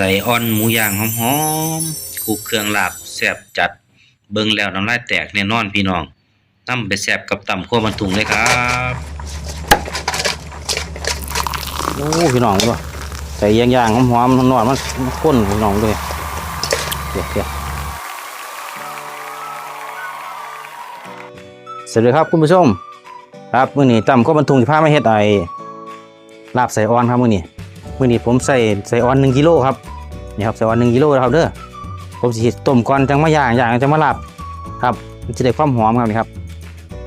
ส่อ่อนหมูย่างหอมๆคุกเครื่องลาบแซ่บจัดเบิ่งแล้วน้ำลายแตกแน่นอนพี่น้องนำไปแซ่บกับตำขั้วบรรทุงเลยครับโอ้พี่น้องด้วยใส่ย่างๆหอมๆนอนๆมันมันข้นพี่น้องด้วยเดี๋ยวเดี๋ยวสวัสดีครับคุณผู้ชมครับมื้อนี้จำก็บรรทุงสิพามาเฮ็ดไอลาบใส่ออนครับมื้อนี้มื้อนี้ผมใส่ใส่ออน1กิโลครับ นี่ครับใส่ออน1กิโลนะครับเด้อผมสิต้มก่อนจังมาย่างย่างจังมาลาบครับมันจะได้ความหอมครับนี่ครับ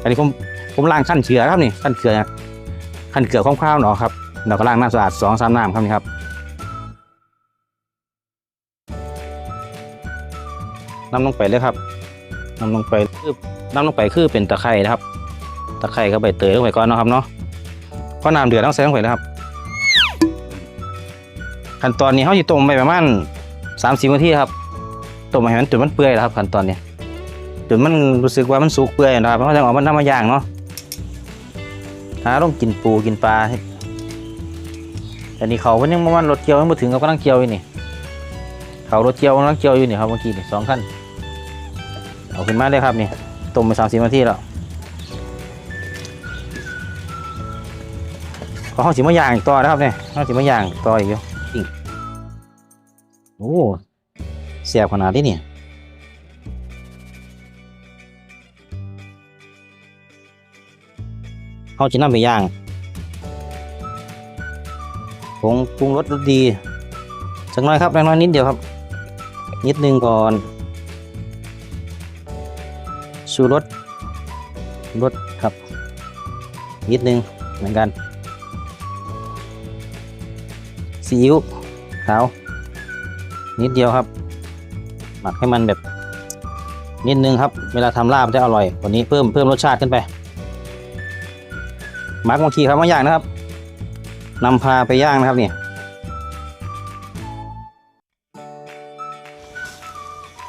อันนี้ผมผมล้างขั้นเชือครับนี่ขั้นเชือขั้นเกลือคร่าวๆเนาะครับเราก็ล้างน้ำสะอาดสองสามน้ำครับนี่ครับน้ำลงไปเลยครับน้ำลงไปคือน้ำลงไปคือเป็นตะไคร่นะครับ ตะไคร่กับใบเตยลงไปก่อนเนาะครับเนาะพอน้ำเดือดต้องใส่ลงไปเลยครับ ขั้นตอนนี้เขาจะต้มไปประมาณสามสิบนาทีครับต้มให้มันจนมันเปื่อยแล้วครับขั้นตอนนี้จนมันรู้สึกว่ามันสุกเปื่อยนะครับเพราะจะเอามันน้ำมาย่างเนาะหาต้องกินปูกินปลาแต่นี่เขาเพิ่นยังมาณรถเกี่ยวยังมาถึงกับกำลังเกี่ยวอยู่นี่เขารถเกี่ยวกำลังเกี่ยวอยู่นี่ครับเมื่อกี้นี่สองขั้นเอาขึ้นมาเลยครับนี่ต้มไปสามสิบนาทีแล้วก็ห้องสีมะย่างอีกต่อนะครับเนี่ยห้องสีมะย่างต่ออีกอยู่ อ้เสียบขนาดนี้เนี่ยเขาจะนำไปย่างผงปรุงรสดีสักหน่อยครับแรงน้อยนิดเดียวครับ นิดนึงก่อนชูรสรสครับ นิดนึงเหมือนกันซีอิ๊วขาว นิดเดียวครับ หมักให้มันแบบนิดนึงครับ เวลาทำลาบจะอร่อยกว่านี้เพิ่มเพิ่มรสชาติขึ้นไปหมักบางทีครับบางอย่างนะครับนำพาไปย่างนะครับนี่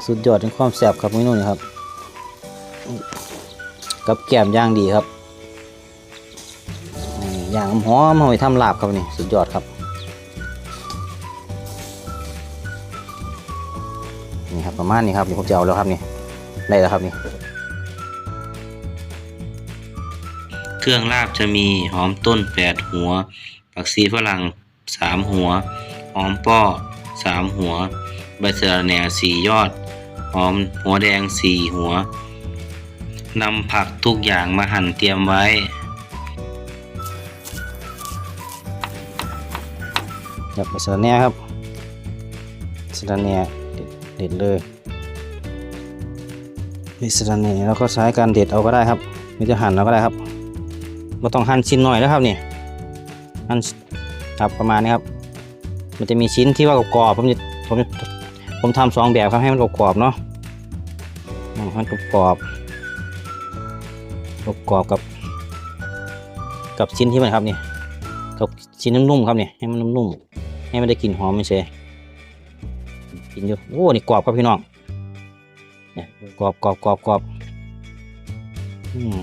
สุดยอดในความแซ่บครับเมนูนี้ครับ กับแกมย่างดีครับนี่ย่างหอมๆเอาไปทำลาบครับนี่สุดยอดครับ นี่ครับประมาณนี้ครับนี่ผมจะเอาแล้วครับนี่ได้แล้วครับนี่เครื่องลาบจะมีหอมต้นแปดหัว ผักชีฝรั่งสามหัว หอมป้อสามหัว ใบสะระแหน่สี่ยอด หอมหัวแดงสี่หัวนำผักทุกอย่างมาหั่นเตรียมไว้อยากไปสะระแหน่ครับสะระแหน่ เด็ดเลยมีสะระแหน่แล้วก็ใช้การเด็ดเอาก็ได้ครับไม่จะหั่นเอาก็ได้ครับไม่ต้องหั่นชิ้นหน่อยนะครับนี่หั่นครับประมาณนี้ครับ มันจะมีชิ้นที่ว่ากรอบผมจะผมจะผมทำสองแบบครับให้มันกรอบเนาะมให้มันกรอบกรอบกับ กับชิ้นที่มันครับนี่กับชิ้นนุ่มๆครับนี่ให้มันนุ่มๆให้มันได้กลิ่นหอมไม่ใช่ กินอยู่โอ้นี่กรอบครับพี่น้องเนี่ยกรอบกรอบกรอบกรอบอืม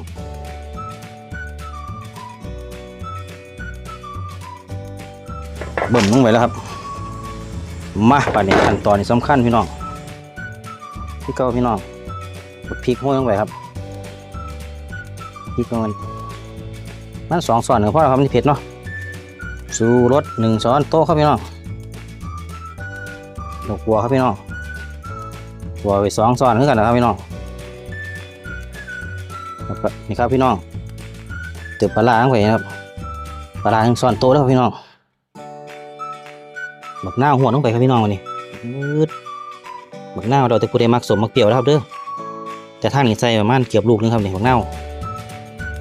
เบิ่มลงไปแล้วครับ มาป่านนี้ขั้นตอนนี้สำคัญพี่น้องพี่เก้าพี่น้องกดพริกห้อยลงไปครับพริกมันมันสองช้อนก็พอแล้วครับนสิเผ็ดเนาะสูรสหนึ่งช้อนโต๊ะครับพี่น้อง ดอกบัวครับพี่น้องบัวไปสองช้อนคือกันนะครับพี่น้องนี่ครับพี่น้องเติมปลาร้างไปครับปลาร้าหนึ่งช้อนโตแล้วครับพี่น้องบักหน้าหัวลงไปครับพี่น้องวันนี้มืดบักหน้าเราแต่ผู้ใดมักสมมักเปรี้ยวนะครับเด้อแต่ท่านนี่ใส่ประมาณเกือบลูกนึงครับนี่บักหน้า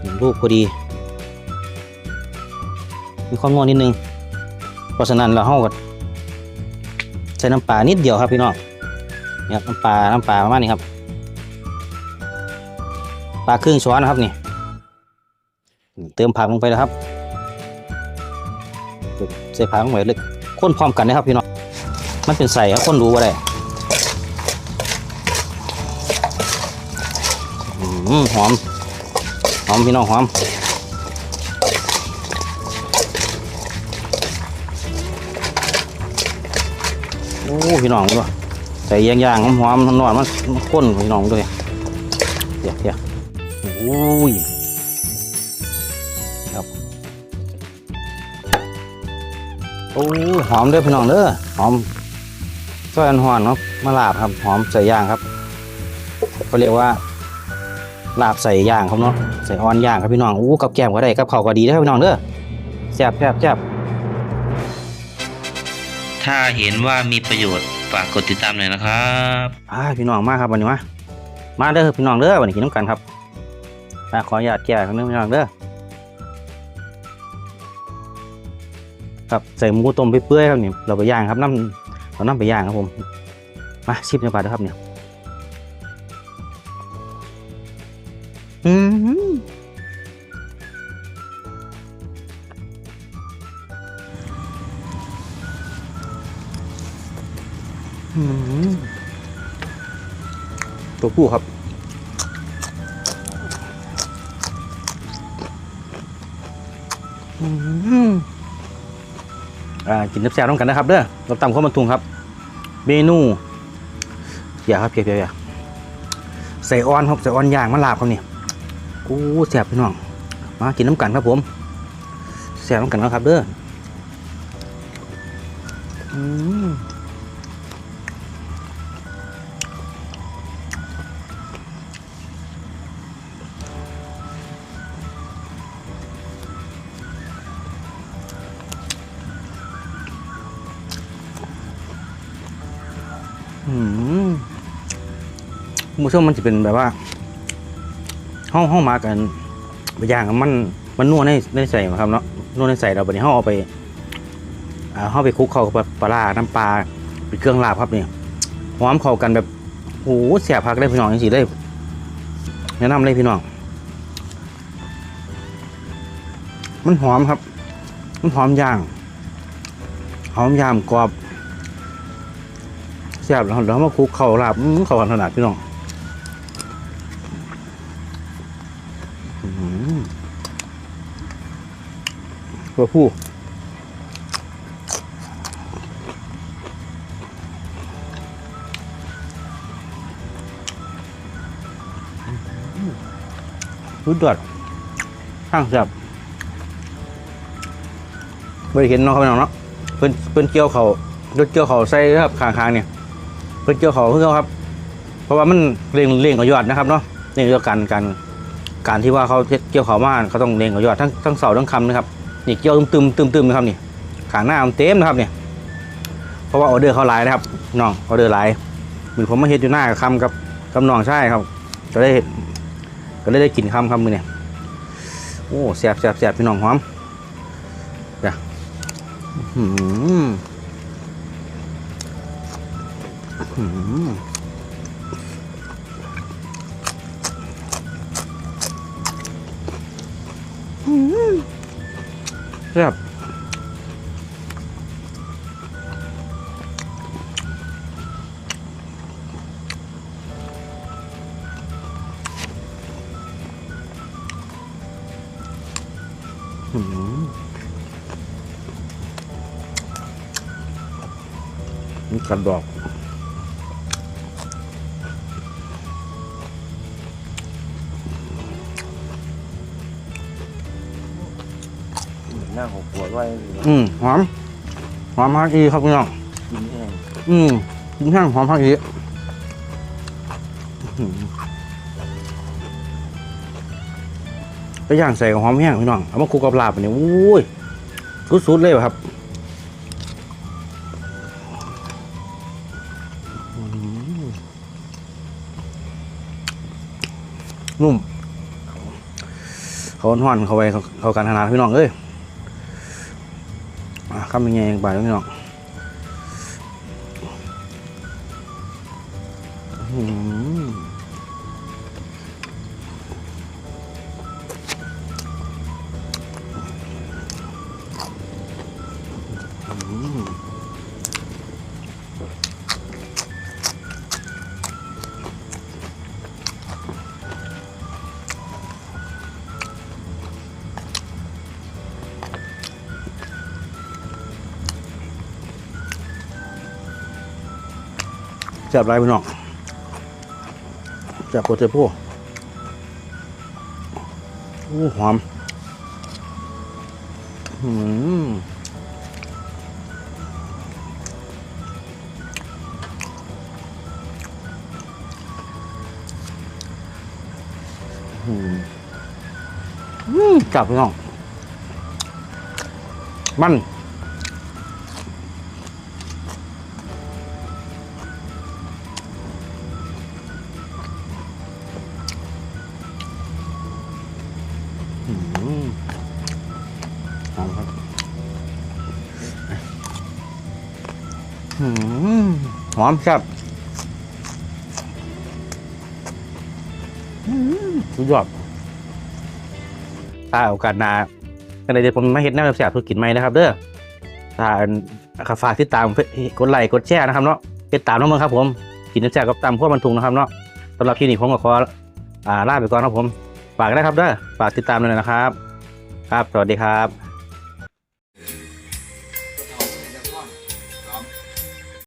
หนึ่งลูกพอดี มีความนัวนิดนึง เพราะฉะนั้นเราเฮาก็ ใส่น้ำปลานิดเดียวครับพี่น้องนี่ครับน้ำปลาน้ำปลาประมาณนี้ครับปลาครึ่งช้อนนะครับนี่เติมผักลงไปแล้วครับใส่ผักลงไปเลยคนพร้อมกันนะครับพี่น้องมันเป็นใส่ครับคนรู้ว่าได้หอมหอมพี่น้องหอม อ้พี่น้องด้วยใส่ย่างๆหอมๆนอนๆมันมันข้นพี่น้องด้วยเดี๋ยวเดี๋ยวโอ้ยครับโอ้หอมเด้อพี่น้องเด้อหอมซอยอันหอนเนาะมาลาบครับหอมใส่ย่างครับเขาเรียกว่าลาบใส่ย่างครับเนาะใส่ออนย่างครับพี่น้องอู้กับแกมก็ได้กับข้าวก็ดีนะครับพี่น้องเด้อแซ่บแซ่บแซ่บ ถ้าเห็นว่ามีประโยชน์ฝากกดติดตามหน่อยนะครับอ่าพี่น้องมาครับวันนี้มามาเด้อพี่น้องเด้อวันนี้กินน้ำกันครับอ่าขออนุญาตแก้ครั้งนึงพี่น้องเด้อครับใส่หมูต้มไปเปื่อยๆครับนี่เราไปย่างครับน้ำเราน้ำไปย่างครับผมมาชิมกันก่อนนะครับเนี่ย ตัวผู้ครับ อ่า กินน้ำแซ่บต้องกันนะครับเด้อเราตำข้าวมันทุงครับ เมนูอย่าครับเพียๆอย่าใส่ออนครับใส่ออนย่างมะลาบครับเนี่ยโอ้แซ่บพี่น้อง มากินน้ำกันครับผมแซ่บน้ำกันแล้วครับเด้ออืม มคุณผู้ชมมันจะเป็นแบบว่าห้องห้องมากันไปย่างมันมันนวดในในใส่ครับเนาะนวดในใส่เราบัดนี้ห้องเอาไปห้องไปคุกเข้ากับปลาร้าน้ำปลาเป็นเครื่องลาบครับเนี่ยหอมเข้ากันแบบโอ้โหแสบพักได้พี่น้องจริงๆได้แนะนำเลยพี่น้อง มันหอมครับ มันหอมย่าง หอมยามกรอบ ซ่บแล้วแล้วมาคลุกเข้าลาบเข้ากันขนาดพี่น้องตัวผู้รู้ดอดข้างจับไม่ได้เห็นน้องเขาไปน้องเนาะเพิ่นเพิ่นเกี่ยวเขารถเกี่ยวเขาใส่ครับขางๆเนี่ย เพิ่นเกี่ยวเขาเพื่อเขาครับ เพราะว่ามันเร่งเร่งกับยอดนะครับเนาะเร่งกับการการการที่ว่าเขาเกี่ยวเขามาเขาต้องเล็งกับยอดทั้งทั้งเสาทั้งคำนะครับนี่เกี่ยวตึมตึมตึมนะครับนี่ขางหน้ามันเต็มนะครับเนี่ยเพราะว่าออเดอร์เขาหลายนะครับน้องออเดอร์หลายเหมือนผมมาเฮ็ดอยู่หน้าคำกับกับน้องใช่ครับ ก็ได้ก็ได้ได้กินคำคำมือเนี่ยโอ้แซ่บแซ่บแซ่บพี่น้องหอมเดี๋ยวอื้อ หืออื้อหือครับอืมนี่กระดอก หน้าหกขวดไว้อืมหอม หอมมากอีครับพี่น้อง กินแห้งอืมกินแห้งหอมพักอีอืมไปย่างใส่กับหอมแห้งพี่น้อง เอามาคลุกกับลาบอันนี้อุ้ยสุดๆเลยว่ะครับอืมนุ่ม เขาห่อนๆเขาไว้เขาเขาการขนาดพี่น้องเอ้ย อะคำยังไงไปพี่น้องอืม แซ่บไรพี่น้องแซ่บโคตรเจ็บพวกอู้หอมอืมอืมอืมจับพี่น้องมัน หอมครับสุดยอดถ้าโอกาสหนาก็เลยเดี๋ยวผมมาเห็นแนวแสบๆเพื่อกินไหมนะครับ เด้อถ้าขาฝากที่ตามกดไลค์กดแชร์นะครับเนาะติดตามน้องเมืองครับ ผมกินน้ำแสบกับตามพวกบรรทุงนะครับเนาะสำหรับที่นี่ผมก็ขออ่าลาไปก่อนครับผมฝากได้ครับเด้อฝากติดตามเลยนะครับ ครับสวัสดีครับ